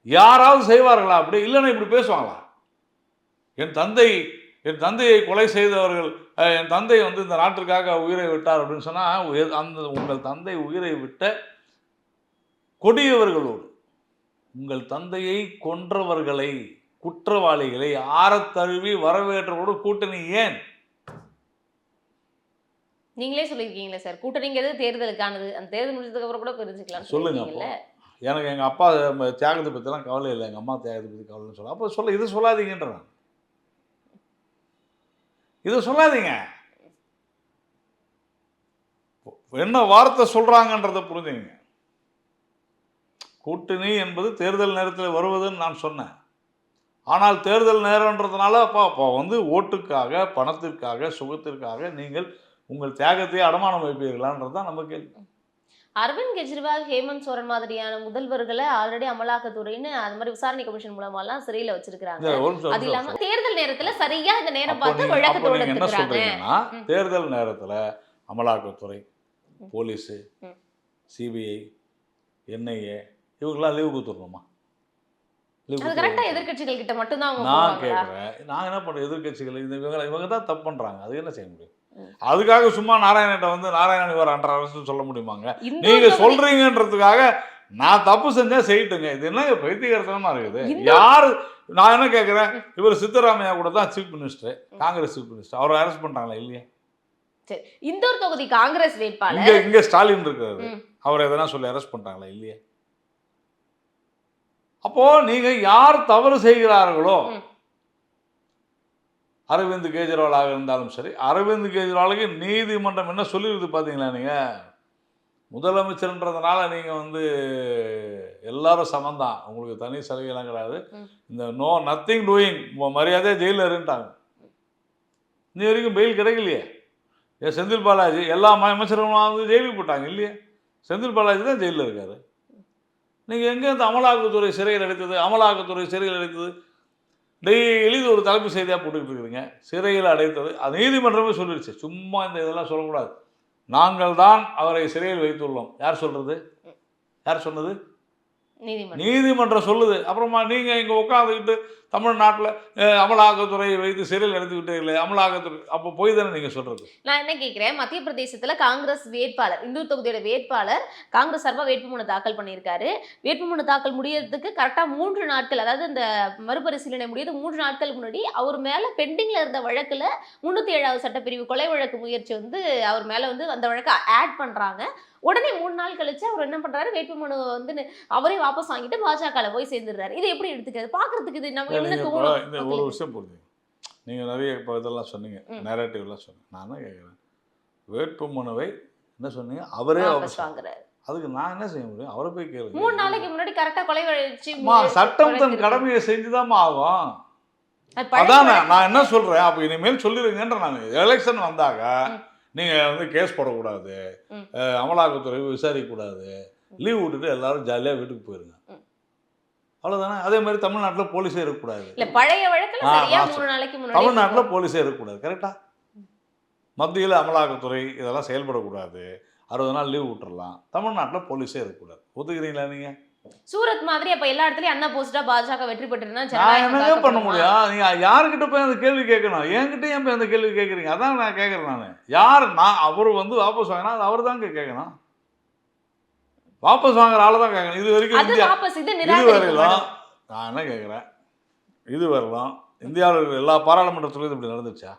யாராவது செய்வார்களா அப்படி? இல்லைன்னா இப்படி பேசுவாங்களா? என் தந்தை என் தந்தையை கொலை செய்தவர்கள் என் தந்தை வந்து இந்த நாட்டிற்காக உயிரை விட்டார் அப்படின்னு சொன்னால் அந்த உங்கள் தந்தை உயிரை விட்ட கொடியவர்களோடு உங்கள் தந்தையை கொன்றவர்களை குற்றவாளிகளை ஆறத் தழுவி வரவேற்றவரோடு கூட்டணி ஏன்? நீங்களே சொல்லியிருக்கீங்களே சார். கூட்டணிங்கிறது தேர்தலுக்கானது. அந்த தேர்தல் முடிஞ்சதுக்கு அப்புறம் கூட பிரிஞ்சுக்கலாம் சொல்லுங்க எனக்கு எங்கள் அப்பா தியாகத்தை பற்றிலாம் கவலை இல்லை. எங்கள் அம்மா தியாகத்தை பற்றி கவலைன்னு சொல்ல. அப்போ சொல்ல இதை சொல்லாதீங்கன்ற நான் இதை சொல்லாதீங்க. என்ன வார்த்தை சொல்கிறாங்கன்றதை புரிஞ்சுங்க கூட்டணி என்பது தேர்தல் நேரத்தில் வருவதுன்னு நான் சொன்னேன் ஆனால் தேர்தல் நேரம்ன்றதுனால அப்போ அப்போ வந்து ஓட்டுக்காக பணத்திற்காக சுகத்திற்காக நீங்கள் உங்கள் தியாகத்தை அடமானம் வைப்பீர்களான்றது தான் நம்ம கேள்வி அரவிந்த் கெஜ்ரிவால் ஹேமந்த் சோரன் மாதிரியான முதல்வர்களை ஆல்ரெடி அமலாக்கத்துறைன்னு அது மாதிரி விசாரணை கமிஷன் மூலமா எல்லாம் சிறையில வச்சிருக்காங்க அது. இல்லாம தேர்தல் நேரத்துல சரியா இந்த நேரம் பார்த்து வழக்கத்தோடு என்ன சொல்றீங்கன்னா. தேர்தல் நேரத்துல அமலாக்கத்துறை. போலீஸு. சிபிஐ என்ஐஏ இவங்கெல்லாம் லீவு கொடுத்துடணுமா? கிட்ட மட்டும்தான் நான்? கேட்குறேன் நான் என்ன பண்ணுறேன் எதிர்க்கட்சிகள் இந்த இவங்க இவங்க தான் தப்பு பண்ணுறாங்க அது என்ன செய்ய முடியும். அதுக்காக சும்மா நாராயணன்ட்ட வந்து நாராயணன் இவர் அன்ற அரசு சொல்ல முடியுமாங்க? நீங்க சொல்றீங்கன்றதுக்காக நான் தப்பு செஞ்சா செய்யட்டுங்க. இது என்ன பைத்தியகரத்தனமா இருக்குது? யாரு நான் என்ன கேட்குறேன் இவர் சித்தராமையா கூட தான் chief minister Congress chief minister அவரை அரெஸ்ட் பண்ணிட்டாங்களா இல்லையா? இந்தோர் தொகுதி காங்கிரஸ் வேட்பாளர் இங்க இங்க ஸ்டாலின் இருக்காரு. அவர் எதனா சொல்லி அரெஸ்ட் பண்ணிட்டாங்களா இல்லையா? அப்போ நீங்க யார் தவறு செய்கிறார்களோ. அரவிந்த் கெஜ்ரிவாலாக இருந்தாலும் சரி அரவிந்த் கெஜ்ரிவாலுக்கு நீதிமன்றம் என்ன சொல்லிடுது பாத்தீங்களா நீங்க? முதலமைச்சர்ன்றதுனால நீங்க வந்து எல்லாரும் சமந்தான் உங்களுக்கு தனி சலுகைலாம் கிடையாது. இந்த நோ நத்திங் டூயிங் மரியாதையாக ஜெயிலில் இருந்துட்டாங்க இன்னி வரைக்கும் பெயில் கிடைக்கலையே. ஏன் செந்தில் பாலாஜி எல்லா அமைச்சர்களும் வந்து ஜெயிலுக்கு போட்டாங்க இல்லையே? செந்தில் பாலாஜி தான் ஜெயிலில் இருக்காரு. நீங்கள் எங்கே இந்த அமலாக்கத்துறை சிறையில் அடைத்தது? அமலாக்கத்துறை சிறையில் அடைத்தது? டெய்லி இது ஒரு தலைப்பு செய்தியாக போட்டுக்கிட்டு இருக்கிறீங்க. சிறையில் அடைத்தது. அது நீதிமன்றமே சொல்லிடுச்சு சும்மா இந்த இதெல்லாம் சொல்லக்கூடாது. நாங்கள் தான் அவரை சிறையில் வைத்துள்ளோம். யார் சொல்கிறது யார் சொன்னது? நீதிமன்றம். நீதிமன்றம் சொல்லுது. அப்புறமா நீங்கள் இங்கே உட்காந்துக்கிட்டு தமிழ்நாட்டில் அமலாக்கத்துறை வைத்து சிறையில் எடுத்துக்கிட்டே இல்லை. அமலாக்கத்துறை அப்போ போய் தானே நீங்கள் சொல்கிறது நான் என்ன கேட்குறேன்? மத்திய பிரதேசத்தில் காங்கிரஸ் வேட்பாளர் இந்து தொகுதியோட வேட்பாளர் காங்கிரஸ் சார்பாக வேட்புமனு தாக்கல் பண்ணியிருக்காரு. வேட்புமனு தாக்கல் முடியறதுக்கு கரெக்டாக மூன்று நாட்கள் அதாவது இந்த மறுபரிசீலனை முடியறது மூன்று நாட்களுக்கு முன்னாடி அவர் மேலே பெண்டிங்கில் இருந்த வழக்கில் முந்நூற்றி ஏழாவது சட்டப்பிரிவு கொலை வழக்கு முயற்சி வந்து அவர் மேலே வந்து அந்த வழக்கை ஆட் பண்ணுறாங்க உடனே மூணு நாள் கழிச்சு அவர் என்ன பண்றாரு? வேட்புமனு வந்து அவரே வாபஸ் வாங்கிட்டு பாஜகவில் போய் சேர்ந்துடுறாரு. இதை எப்படி எடுத்துக்கிறது? பாக்குறதுக்கு இது நம்ம இப்போ இந்த ஒரு? விஷயம் புரிஞ்சுங்க. நீங்கள் நிறைய இப்போ இதெல்லாம் சொன்னீங்க. நேரட்டிவ்லாம் சொன்னீங்க. நான் என்ன கேட்குறேன் வேட்புமனுவை என்ன சொன்னீங்க? அவரே வாங்குறாரு. அதுக்கு நான் என்ன செய்ய முடியும்? அவரை போய் கேளுங்க மூணு நாளைக்கு முன்னாடி கரெக்டா கொலை அம்மா, சட்டம் தன் கடமையை செஞ்சுதாம்மா ஆகும். அதான். நான் என்ன சொல்றேன்? அப்போ இனிமேல் சொல்லிருங்கன்ற நான் எலெக்ஷன் வந்தாங்க ம். நீங்க வந்து கேஸ் போடக்கூடாது. அமலாக்கத்துறை விசாரிக்கக்கூடாது. லீவ் விட்டுட்டு எல்லாரும் ஜாலியா வீட்டுக்கு போயிருங்க. ம். அவ்வளவுதானே? அதே மாதிரி தமிழ்நாட்டில் போலீஸே இருக்கக்கூடாது. இல்ல பழைய வழக்குல சரியா மூணு நாளைக்கு முன்னாடி தமிழ்நாட்டில் போலீஸே இருக்கக்கூடாது கரெக்டா? மத்தியில் அமலாக்கத்துறை இதெல்லாம் செயல்படக்கூடாது. அறுபது நாள் லீவ் விட்டுறலாம். தமிழ்நாட்டில் போலீஸே இருக்கக்கூடாது. ஒத்துக்கிறீங்களா நீங்க? சூரத் மாதிரி அப்ப எல்லா இடத்துலயும் அண்ணா போஸ்டா பாஜக வெற்றி பெற்றுனா என்னங்க பண்ண முடியும்? நீங்க யாருக்கிட்ட போய் அந்த கேள்வி கேட்கணும்? என்கிட்ட ஏன் போய் அந்த கேள்வி கேட்குறீங்க? அதான் நான் கேட்குறேன் நான். யார் நான் அவர் வந்து வாபஸ் வாங்கினா அது அவர் தாங்க கேட்கணும். வாபஸ் வாங்குற ஆளை தான் கேட்கணும் இது வரைக்கும் இந்தியா இது வரையிலும். நான் என்ன கேட்குறேன் இது வரலாம் இந்தியாவில் இருக்கிற எல்லா பாராளுமன்ற தொகுதியும் இப்படி நடந்துச்சா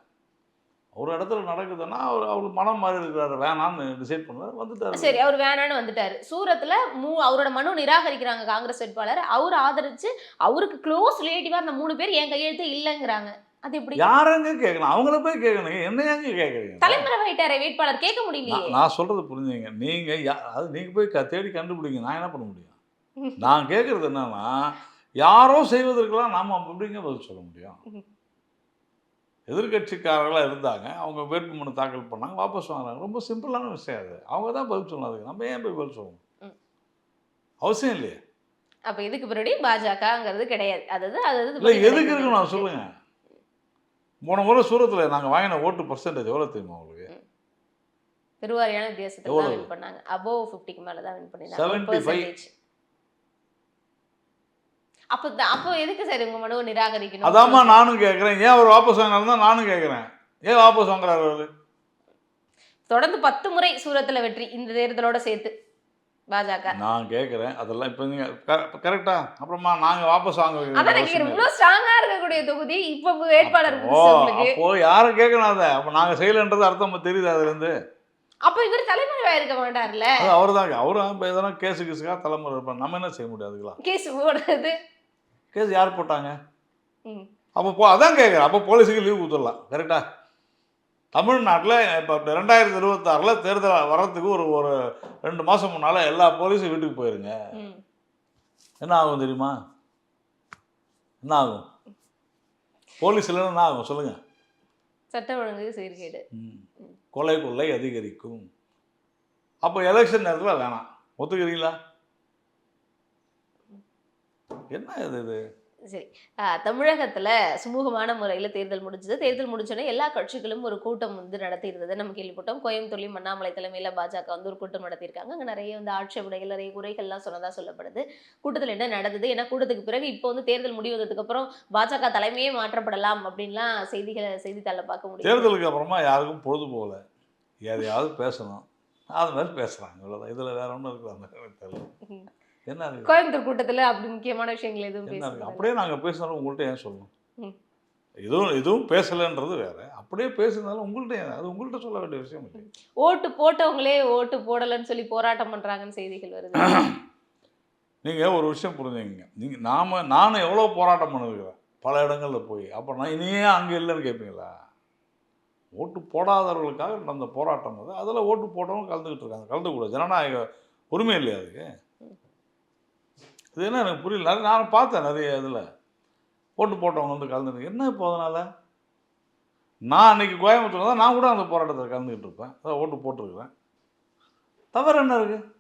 ஒரு இடத்துல நடக்குதுன்னா அவர் அவர் மனம் மாறி இருக்கிறாரு. வேணாம்னு டிசைட் பண்ணார் வந்துட்டாரு. சரி அவர் வேணான்னு வந்துட்டாரு. சூரத்ல மூ அவரோட மனு நிராகரிக்கிறாங்க காங்கிரஸ் வேட்பாளர். அவர் ஆதரிச்சு அவருக்கு க்ளோஸ் ரிலேட்டிவா இருந்த மூணு பேர் என் கையெழுத்து இல்லைங்கிறாங்க. அது எப்படி? யாரங்க கேட்கணும் அவங்கள போய் கேட்கணும் என்ன ஏங்க கேட்குறீங்க தலைமுறை வைட்டாரே வேட்பாளர். கேட்க முடியலையே. நான் நான் சொல்றது புரிஞ்சுங்க. நீங்க அது நீங்க போய் தேடி கண்டுபிடிங்க. நான் என்ன பண்ண முடியும்? நான் கேட்கறது என்னன்னா யாரோ செய்வதற்கெல்லாம் நாம எப்படிங்க பதில் சொல்ல முடியும்? எதிர்கட்சிக்காரர்களாக இருந்தாங்க. அவங்க வேட்புமனு தாக்கல் பண்ணாங்க. வாபஸ் வாங்குறாங்க. ரொம்ப சிம்பிளான விஷயம் அது. அவங்க தான் பதில் சொல்லணும் அதுக்கு. நம்ம ஏன் போய் பதில் சொல்லணும். அவசியம் இல்லையே. அப்ப இதுக்கு பின்னாடி பாஜகங்கிறது கிடையாது. அதாவது அதாவது இல்லை எதுக்கு இருக்கணும் சொல்லுங்க. போன முறை சூரத்தில் நாங்கள் வாங்கின ஓட்டு பர்சன்டேஜ் எவ்வளோ தெரியுமா உங்களுக்கு? பெருவாரியான வித்தியாசத்துல தான்? வின் பண்ணாங்க. அபோவ் ஃபிஃப்டிக்கு மேல தான் வின் 75. பண்ணிருந்தாங்க அப்ப த- அப்போ எதுக்கு சார் உங்க மனுவை நிராகரிக்கணும்? அதாம்மா நானும் கேட்குறேன் ஏன் அவர் வாபஸ் தான் நானும் கேட்குறேன் ஏன் வாபஸ் வாங்குறாரு அவரு? தொடர்ந்து பத்து முறை சூரத்துல வெற்றி இந்த தேர்தலோட சேர்த்து. பாஜக. நான் கேட்குறேன் அதெல்லாம் இப்போ நீங்கள் கரெக்டா அப்புறமா நாங்கள் வாபஸ் வாங்க வேண்டிய அதான் அவசியம் கேக்குறேன் இல்லை. இவ்வளவு ஸ்ட்ராங்கா இருக்கக்கூடிய தொகுதி இப்ப வேட்பாளர் உங்களுக்கு. அப்போ யாரும் கேட்கணும் அதை? அப்போ நாங்கள் செய்யலைன்றது அர்த்தம் தெரியுது அதுலேருந்து? அப்ப இவர் தலைமுறை இருக்க மாட்டார்ல அது அவர் தாங்க அவரும் இப்போ எதனா கேஸு கேஸுக்காக தலைமுறை இருப்பார். நம்ம என்ன செய்ய முடியாது அதுக்கெல்லாம்? கேஸ் போடுறது. கேஸ் யார் போட்டாங்க. அப்போ அதான் கேட்குறேன் அப்போ போலீஸுக்கு லீவ் கொடுத்துடலாம். கரெக்டா தமிழ்நாட்டில் இப்போ ரெண்டாயிரத்தி இருபத்தாறில் தேர்தல் வர்றதுக்கு ஒரு ஒரு ரெண்டு மாதம் முன்னால் எல்லா போலீஸும் வீட்டுக்கு போயிருங்க. என்ன ஆகும் தெரியுமா? என்ன ஆகும்? போலீஸ் இல்லைன்னா என்ன ஆகும்? சொல்லுங்கள் சட்ட ஒழுங்கு சீர்கேடு. கொலை கொள்ளை அதிகரிக்கும். அப்போ எலெக்ஷன் நேரத்தில் வேணாம். ஒத்துக்கிறீங்களா? என்ன இது இது? சரி. தமிழகத்துல சுமூகமான முறையில தேர்தல் முடிஞ்சது. தேர்தல் முடிச்சோடனே எல்லா கட்சிகளும் ஒரு கூட்டம் வந்து நடத்தி இருந்தது நம்ம கேள்விப்பட்டோம். கோயம்புத்தூர்லயும் அண்ணாமலை தலைமையில பாஜக வந்து ஒரு கூட்டம் நடத்தியிருக்காங்க. அங்க நிறைய வந்து ஆட்சேபனைகள் நிறைய குறைகள்லாம் சொன்னதா சொல்லப்படுது. கூட்டத்தில் என்ன நடந்தது? ஏன்னா கூட்டத்துக்கு பிறகு இப்போ வந்து தேர்தல் முடிவதற்கு அப்புறம் பாஜக தலைமையே மாற்றப்படலாம் அப்படின்லாம் செய்திகளை செய்தித்தாள பார்க்க முடியும் தேர்தலுக்கு அப்புறமா யாருக்கும் பொழுது போகல எதையாவது பேசணும். அது மாதிரி பேசுகிறாங்க இவ்வளோதான் இதில் வேற ஒன்றும் இருக்குது? அந்த தெரியல. என்ன கோயம்புத்தூர் கூட்டத்துல அப்படி முக்கியமான விஷயங்கள் எதுவும் பேசுறது அப்படியே நாங்கள் பேசினாலும் உங்கள்கிட்ட ஏன் சொல்லணும். எதுவும் எதுவும் பேசலைன்றது வேற. அப்படியே பேசினாலும் உங்கள்கிட்ட அது உங்கள்கிட்ட சொல்ல வேண்டிய விஷயம் இல்லை. ஓட்டு போட்டவங்களே ஓட்டு போடலன்னு சொல்லி போராட்டம் பண்றாங்கன்னு செய்திகள் வருது. நீங்கள் ஒரு விஷயம் புரிஞ்சுங்க நீங்கள் நாம் நானும் எவ்வளோ போராட்டம் பண்ணிருக்கிறேன் பல இடங்களில் போய். அப்போ நான் இனியே அங்கே இல்லைன்னு கேட்பீங்களா ஓட்டு போடாதவர்களுக்காக நடந்த போராட்டம் அது. அதில் ஓட்டு போட்டவங்க கலந்துக்கிட்டு இருக்காங்க. கலந்துக்கூடாது ஜனநாயக உரிமை இல்லையா அதுக்கு? இது என்ன எனக்கு புரியல. நிறைய- நான் பார்த்தேன் நிறைய இதில். ஓட்டு போட்டவங்க வந்து கலந்துருக்கு என்ன இப்போ அதனால்? நான் அன்னைக்கு கோயம்புத்தூர் தான் நான் கூட அந்த போராட்டத்தில் கலந்துக்கிட்டு இருப்பேன். அதான் ஓட்டு போட்டிருக்கிறேன். தவறு என்ன இருக்கு?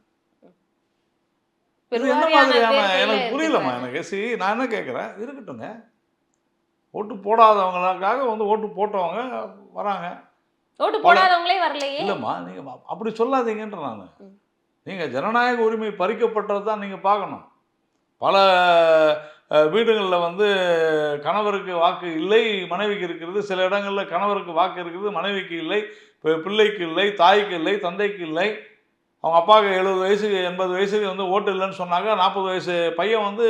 இது என்ன மாதிரியான எனக்கு புரியலம்மா. எனக்கு. சி நான் என்ன கேட்குறேன்? இருக்கட்டுங்க. ஓட்டு போடாதவங்களுக்காக வந்து ஓட்டு போட்டவங்க வராங்க. ஓட்டு போடாதவங்களே வரலையே. இல்லைம்மா நீங்கள் அப்படி சொல்லாதீங்கன்ற நான். நீங்கள் ஜனநாயக உரிமை பறிக்கப்பட்டது தான் நீங்கள் பார்க்கணும். பல வீடுகளில் வந்து கணவருக்கு வாக்கு இல்லை மனைவிக்கு இருக்கிறது. சில இடங்களில் கணவருக்கு வாக்கு இருக்குது மனைவிக்கு இல்லை பிள்ளைக்கு இல்லை தாய்க்கு இல்லை தந்தைக்கு இல்லை. அவங்க அப்பாவுக்கு எழுபது வயசுக்கு எண்பது வயசுக்கு வந்து ஓட்டு இல்லைன்னு சொன்னாங்க. நாற்பது வயசு பையன் வந்து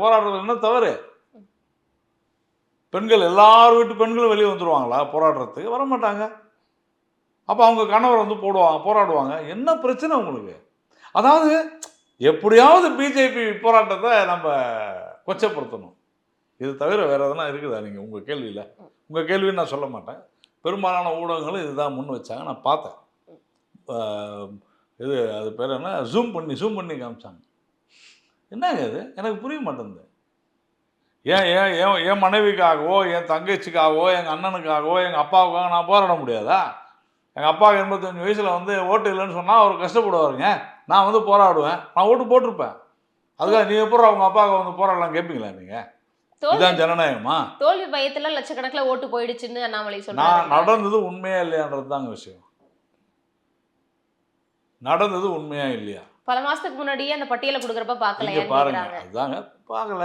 போராடுறது என்ன தவறு? பெண்கள் எல்லார் வீட்டு பெண்களும் வெளியே வந்துடுவாங்களா போராடுறதுக்கு? வர மாட்டாங்க அப்போ அவங்க கணவர் வந்து போடுவாங்க போராடுவாங்க. என்ன பிரச்சனை உங்களுக்கு? அதாவது எப்படியாவது பிஜேபி போராட்டத்தை நம்ம கொச்சப்படுத்தணும். இது தவிர வேறு எதனா இருக்குதா நீங்கள் உங்கள் கேள்வியில்? உங்கள் கேள்வின்னு நான் சொல்ல மாட்டேன். பெரும்பாலான ஊடகங்களும் இதுதான் முன் வச்சாங்க. நான் பார்த்தேன். இது அது பேர் என்ன? ஜூம் பண்ணி ஜூம் பண்ணி காமிச்சாங்க. என்னங்க இது? எனக்கு புரிய மாட்டேங்குது. ஏன் ஏன் ஏன் என் மனைவிக்காகவோ என் தங்கச்சிக்காகவோ எங்கள் அண்ணனுக்காகவோ எங்கள் அப்பாவுக்காக நான் போராட முடியாதா? எங்கள் அப்பாவுக்கு எண்பத்தஞ்சு வயசில் வந்து ஓட்டு இல்லைன்னு சொன்னால் அவர் கஷ்டப்படுவாருங்க. நான் வந்து போராடுவேன். நான் ஓட்டு போட்டிருப்பேன். அதுக்காக நீ எப்படி அவங்க அப்பாவுக்கு வந்து போராடலாம் கேட்பீங்களா நீங்கள் தோல்வி இதான் ஜனநாயகமா? தோல்வி பயத்துல லட்சக்கணக்கில் ஓட்டு போயிடுச்சுன்னு அண்ணாமலை சொன்னாங்க நடந்தது உண்மையா இல்லையான்றது தாங்க விஷயம். நடந்தது உண்மையா இல்லையா? பல மாசத்துக்கு முன்னாடியே அந்த பட்டியலை கொடுக்குறப்ப நீங்க பார்க்கலையான்னு பாருங்க. அதுதாங்க. பார்க்கல.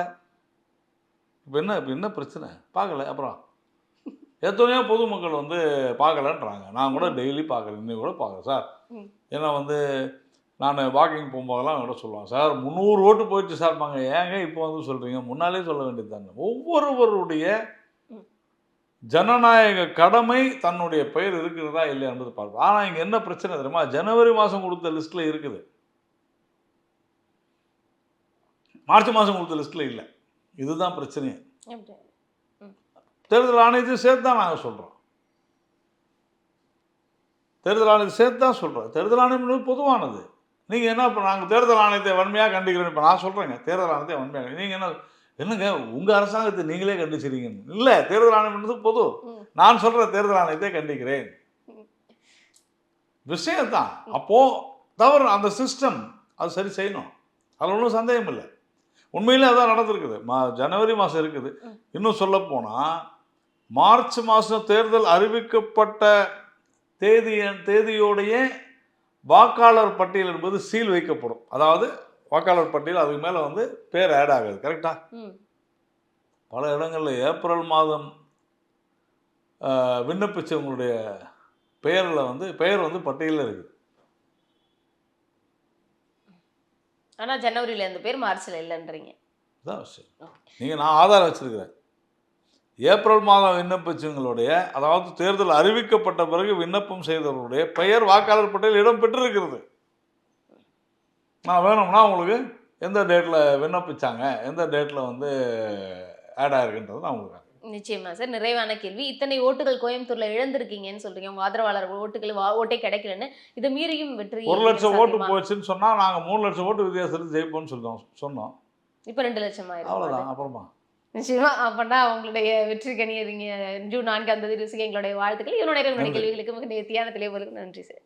இப்போ என்ன இப்போ என்ன பிரச்சனை? பார்க்கல. அப்புறம் எத்தனையோ பொதுமக்கள் வந்து பார்க்கலன்றாங்க. நான் கூட டெய்லி பார்க்குறேன் இன்னைக்கு கூட பார்க்குறேன் சார். ஏன்னா வந்து நான் வாக்கிங் போகும்போதெல்லாம் கூட சொல்லுவாங்க சார் முந்நூறு ஓட்டு போயிடுச்சு சார்பாங்க ஏங்க இப்போ வந்து சொல்கிறீங்க முன்னாலே சொல்ல வேண்டியது தானே. ஒவ்வொருவருடைய. ஜனநாயக கடமை தன்னுடைய பெயர் இருக்கிறதா இல்லையா என்பது பார்க்கணும் ஆனால் இங்கே என்ன பிரச்சனை தெரியுமா? ஜனவரி மாதம் கொடுத்த லிஸ்ட்டில் இருக்குது. மார்ச் மாதம் கொடுத்த லிஸ்ட்டில் இல்லை. இதுதான் பிரச்சனையே? தேர்தல் ஆணையத்தையும் சேர்த்து தான் நாங்கள் சொல்கிறோம் தேர்தல் ஆணையத்தை சேர்த்து தான் சொல்கிறோம் தேர்தல் ஆணையம் பொதுவானது. நீங்கள் என்ன இப்போ நாங்கள் தேர்தல் ஆணையத்தை வன்மையாக கண்டிக்கிறோம். இப்போ நான் சொல்கிறேங்க தேர்தல் ஆணையத்தை வன்மையாக நீங்கள் என்ன என்னங்க உங்கள் அரசாங்கத்தை நீங்களே கண்டிச்சிருங்க இல்லை தேர்தல் ஆணையம் என்பது பொது. நான் சொல்கிற தேர்தல் ஆணையத்தை கண்டிக்கிறேன். ம். விஷயம்தான். அப்போது தவறு அந்த சிஸ்டம் அது சரி செய்யணும். அதில் ஒன்றும் சந்தேகம் இல்லை. உண்மையிலே அதான் நடந்திருக்குது. மா ஜனவரி மாதம் இருக்குது. இன்னும் சொல்லப்போனால் மார்ச் மாதம் தேர்தல் அறிவிக்கப்பட்ட தேதி தேதியோடைய வாக்காளர் பட்டியல் என்பது சீல் வைக்கப்படும். அதாவது வாக்காளர் பட்டியல் அதுக்கு மேலே வந்து பேர் ஆட் ஆகாது. கரெக்டா. பல இடங்களில் ஏப்ரல் மாதம் விண்ணப்பிச்சவங்களுடைய பெயரில் வந்து பெயர் வந்து பட்டியலில் இருக்குது. ஆனா ஜனவரியில இந்த பேர் மார்ச்ல இல்லைன்றீங்க. இதுதான் விஷயம். நீங்கள் நான் ஆதாரம் வச்சிருக்கிறேன். ஏப்ரல் மாதம் விண்ணப்பிச்சவங்களுடைய அதாவது தேர்தல் அறிவிக்கப்பட்ட பிறகு விண்ணப்பம் செய்தவர்களுடைய பெயர் வாக்காளர் பட்டியல் இடம் பெற்றிருக்கிறது நான் வேணும்னா உங்களுக்கு எந்த டேட்டில் விண்ணப்பிச்சாங்க எந்த டேட்டில் வந்து ஆட் ஆயிருக்குன்றது நான் உங்களுக்கு நிச்சயமா சார் நிறைவான கேள்வி. இத்தனை ஓட்டுகள் கோயம்புத்தூர்ல இழந்திருக்கீங்கன்னு சொல்றீங்க. உங்க ஆதரவாளர் ஓட்டுகள் ஓட்டே கிடைக்கலன்னு இதை மீறியும் வெற்றி ஒரு லட்சம் ஓட்டு? போச்சுன்னு சொன்னால் நாங்கள் மூணு லட்சம் ஓட்டு வித்தியாசத்தில் ஜெயிப்போம்னு சொல்லிட்டோம் சொன்னோம். இப்ப ரெண்டு லட்சம் ஆயிரம் அவ்வளோதான் அப்புறமா? நிச்சயமா. அப்படின்னா உங்களுடைய வெற்றி கணியை நீங்க ஜூன் நான்காம் தேதி ருசிக்க எங்களுடைய வாழ்த்துக்கள். இவனுடைய நன்றி. கேள்விகளுக்கு மிக நேர்த்தியான தெளிவுகளுக்கு நன்றி சார்.